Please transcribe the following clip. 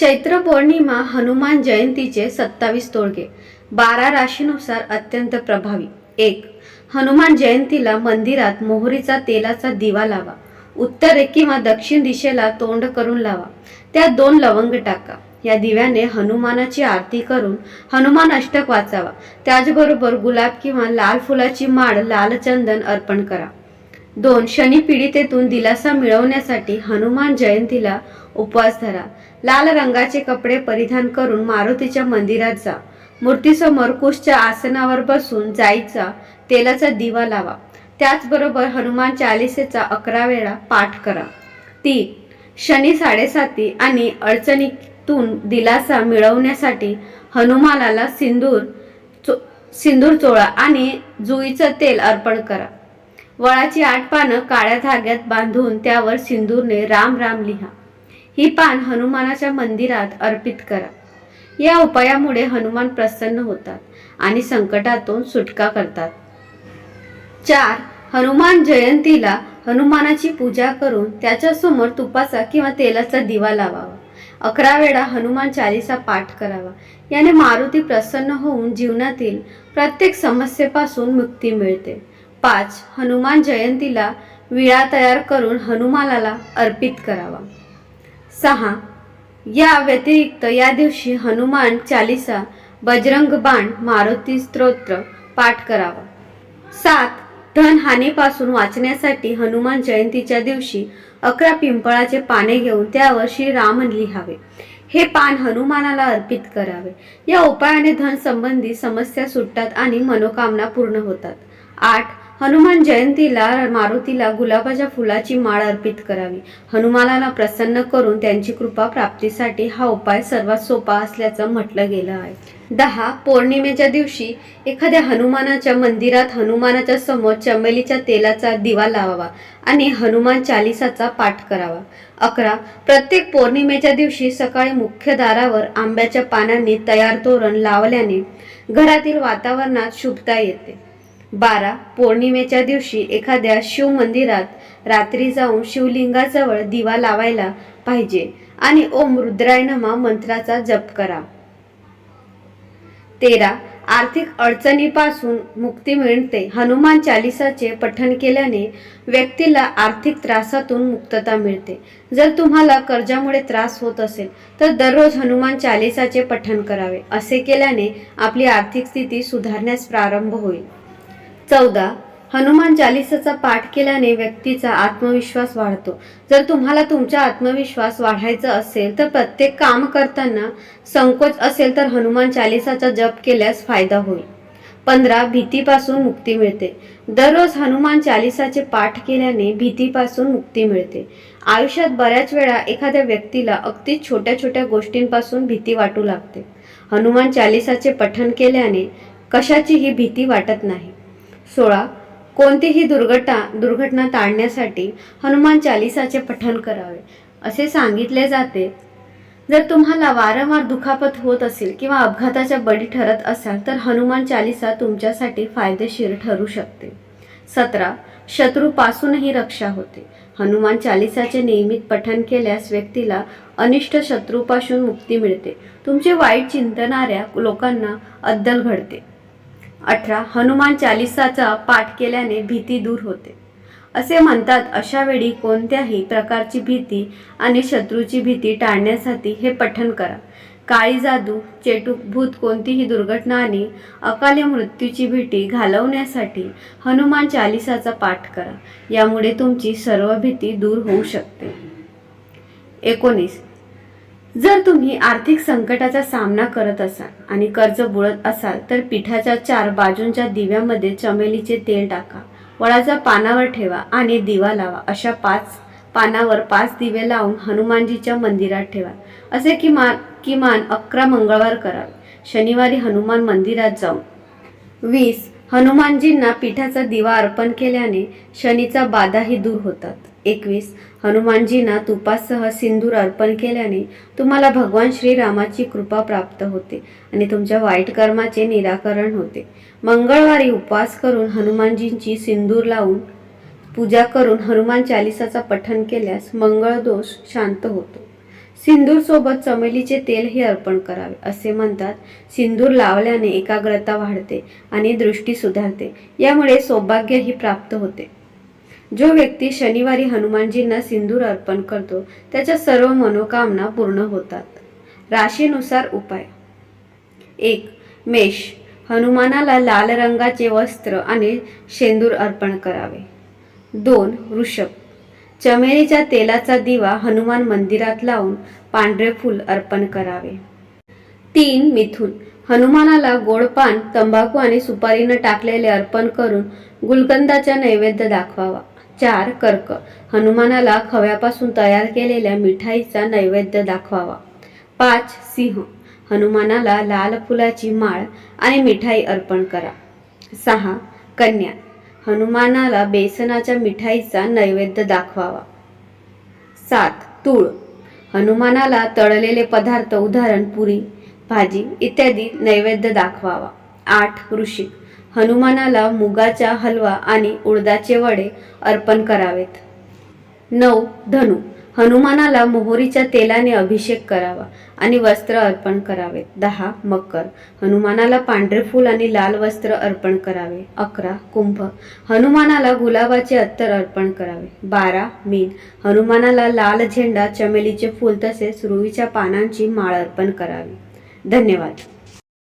चैत्र पौर्णिमा हनुमान जयंतीचे सत्तावीस तोडगे. बारा राशीनुसार अत्यंत प्रभावी. एक हनुमान जयंतीला मंदिरात मोहरीचा तेलाचा दिवा लावा. उत्तर किंवा दक्षिण दिशेला तोंड करून लावा. त्यात दोन लवंग टाका. या दिव्याने हनुमानाची आरती करून हनुमान अष्टक वाचावा. त्याचबरोबर गुलाब किंवा लाल फुलाची माळ लाल चंदन अर्पण करा. दोन शनी पीडितेतून दिलासा मिळवण्यासाठी हनुमान जयंतीला उपवास धरा. लाल रंगाचे कपडे परिधान करून मारुतीच्या मंदिरात जा. मूर्तीसमोर कुशच्या आसनावर बसून जाईचा तेलाचा दिवा लावा. त्याचबरोबर हनुमान चालिसेचा अकरा वेळा पाठ करा. तीन शनी साडेसाती आणि अडचणीतून दिलासा मिळवण्यासाठी हनुमानाला सिंदूर चो- सिंदूर चोळा आणि जुईचं तेल अर्पण करा. वळाची आठ पानं काळ्या धाग्यात बांधून त्यावर सिंदूरने राम राम लिहा. ही पान हनुमानाच्या मंदिरात अर्पित करा. या उपायामुळे हनुमान प्रसन्न होतात आणि संकटातून सुटका करतात. चार हनुमान जयंतीला हनुमानाची पूजा करून त्याच्यासमोर तुपाचा किंवा तेलाचा दिवा लावावा. अकरा वेळा हनुमान चालिसा पाठ करावा. याने मारुती प्रसन्न होऊन जीवनातील प्रत्येक समस्येपासून मुक्ती मिळते. पाच हनुमान जयंतीला विळा तयार करून हनुमानाला अर्पित करावा. सहा या व्यतिरिक्त या दिवशी हनुमान चालिसा बजरंग बाण मारुती स्तोत्र पाठ करावा. सात धन हानीपासून वाचण्यासाठी हनुमान जयंतीच्या दिवशी अकरा पिंपळाचे पाने घेऊन त्यावर श्री रामन लिहावे. हे पान हनुमानाला अर्पित करावे. या उपायाने धन संबंधी समस्या सुटतात आणि मनोकामना पूर्ण होतात. आठ हनुमान जयंतीला मारुतीला गुलाबाच्या फुलाची माळ अर्पित करावी. हनुमानाला प्रसन्न करून त्यांची कृपा प्राप्तीसाठी हा उपाय सर्वात सोपा असल्याचं म्हटलं गेलं आहे. दहा पौर्णिमेच्या दिवशी एखाद्या हनुमानाच्या मंदिरात हनुमानाच्या समोर चमेलीच्या तेलाचा दिवा लावावा आणि हनुमान चालिसाचा पाठ करावा. अकरा प्रत्येक पौर्णिमेच्या दिवशी सकाळी मुख्य दारावर आंब्याच्या पानांनी तयार तोरण लावल्याने घरातील वातावरणात शुभता येते. बारा पौर्णिमेच्या दिवशी एखाद्या शिव मंदिरात रात्री जाऊन शिवलिंगाजवळ दिवा लावायला पाहिजे आणि ओम रुद्राय नमा मंत्राचा जप करा. तेरा आर्थिक अडचणीपासून मुक्ती मिळते. हनुमान चालिसाचे पठण केल्याने व्यक्तीला आर्थिक त्रासातून मुक्तता मिळते. जर तुम्हाला कर्जामुळे त्रास होत असेल तर दररोज हनुमान चालिसाचे पठण करावे. असे केल्याने आपली आर्थिक स्थिती सुधारण्यास प्रारंभ होईल. चौदा हनुमान चालिसाचा पाठ केल्याने व्यक्तीचा आत्मविश्वास वाढतो. जर तुम्हाला तुमचा आत्मविश्वास वाढायचा असेल तर प्रत्येक काम करताना संकोच असेल तर हनुमान चालिसाचा जप केल्यास फायदा होईल. पंधरा भीतीपासून मुक्ती मिळते. दररोज हनुमान चालिसाचे पाठ केल्याने भीतीपासून मुक्ती मिळते. आयुष्यात बऱ्याच वेळा एखाद्या व्यक्तीला अगदी छोट्या छोट्या गोष्टींपासून भीती वाटू लागते. हनुमान चालिसाचे पठण केल्याने कशाचीही भीती वाटत नाही. सोळा. कोणतीही दुर्घटना दुर्घटना टाळण्यासाठी हनुमान चालिसाचे पठण करावे असे सांगितले जाते. जर तुम्हाला वारंवार दुखापत होत असेल किंवा अपघाताच्या बळी ठरत असाल तर हनुमान चालिसा तुमच्यासाठी फायदेशीर ठरू शकते. सतरा. शत्रूपासूनही रक्षा होते. हनुमान चालिसाचे नियमित पठण केल्यास व्यक्तीला अनिष्ट शत्रूपासून मुक्ती मिळते. तुमचे वाईट चिंतणाऱ्या लोकांना अद्दल घडते. अठरा हनुमान चालिसाचा पाठ केल्याने भीती दूर होते. असे म्हणतात अशा वेळी कोणत्याही प्रकारची भीती आणि शत्रूची भीती टाळण्यासाठी हे पठण करा. काळी जादू चेटूक भूत कोणतीही दुर्घटना आणि अकाली मृत्यूची भीती घालवण्यासाठी हनुमान चालिसाचा पाठ करा. यामुळे तुमची सर्व भीती दूर होऊ शकते. एकोणीस जर तुम्ही आर्थिक संकटाचा सामना करत असाल आणि कर्ज बुडत असाल तर पिठाच्या चार बाजूंच्या दिव्यामध्ये चमेलीचे तेल टाका. वळाचा पानावर ठेवा आणि दिवा लावा. अशा पाच पानावर पाच दिवे लावून हनुमानजीच्या मंदिरात ठेवा. असे किमान किमान अकरा मंगळवार करावे शनिवारी हनुमान मंदिरात जाऊन. वीस हनुमानजींना पिठाचा दिवा अर्पण केल्याने शनीचा बाधाही दूर होतात. एकवीस. हनुमानजींना तुपासह सिंदूर अर्पण केल्याने तुम्हाला भगवान श्रीरामाची कृपा प्राप्त होते आणि तुमच्या वाईट कर्माचे निराकरण होते. मंगळवारी उपवास करून हनुमानजींची सिंदूर लावून पूजा करून हनुमान चालिसाचा पठण केल्यास मंगळ दोष शांत होतो. सिंदूरसोबत चमेलीचे तेलही अर्पण करावे असे म्हणतात. सिंदूर लावल्याने एकाग्रता वाढते आणि दृष्टी सुधारते. यामुळे सौभाग्यही प्राप्त होते. जो व्यक्ती शनिवारी हनुमानजींना सिंदूर अर्पण करतो त्याच्या सर्व मनोकामना पूर्ण होतात. राशीनुसार उपाय. एक मेष. हनुमानाला लाल रंगाचे वस्त्र आणि शेंदूर अर्पण करावे. दोन वृषभ. चमेलीच्या तेलाचा दिवा हनुमान मंदिरात लावून पांढरे फूल अर्पण करावे. तीन मिथुन. हनुमानाला गोडपान तंबाखू आणि सुपारीनं टाकलेले अर्पण करून गुलकंदाचा नैवेद्य दाखवावा. चार कर्क. हनुमानाला खव्यापासून तयार केलेल्या मिठाईचा नैवेद्य दाखवावा. पाच सिंह. हनुमानाला लाल फुलाची माळ आणि मिठाई अर्पण करा. सहा कन्या. हनुमानाला बेसनाच्या मिठाईचा नैवेद्य दाखवावा. सात तूळ. हनुमानाला तळलेले पदार्थ उदाहरण पुरी भाजी इत्यादी नैवेद्य दाखवावा. आठ ऋषिक हनुमानाला मुगाचा हलवा आणि उडदाचे वडे अर्पण करावेत. नऊ धनु. हनुमानाला मोहरीच्या तेलाने अभिषेक करावा आणि वस्त्र अर्पण करावे. दहा मकर. हनुमानाला पांढरे फूल आणि लाल वस्त्र अर्पण करावे. अकरा कुंभ. हनुमानाला गुलाबाचे अत्तर अर्पण करावे. बारा मीन. हनुमानाला लाल झेंडा चमेलीचे फूल तसेच रुईच्या पानांची माळ अर्पण करावी. धन्यवाद.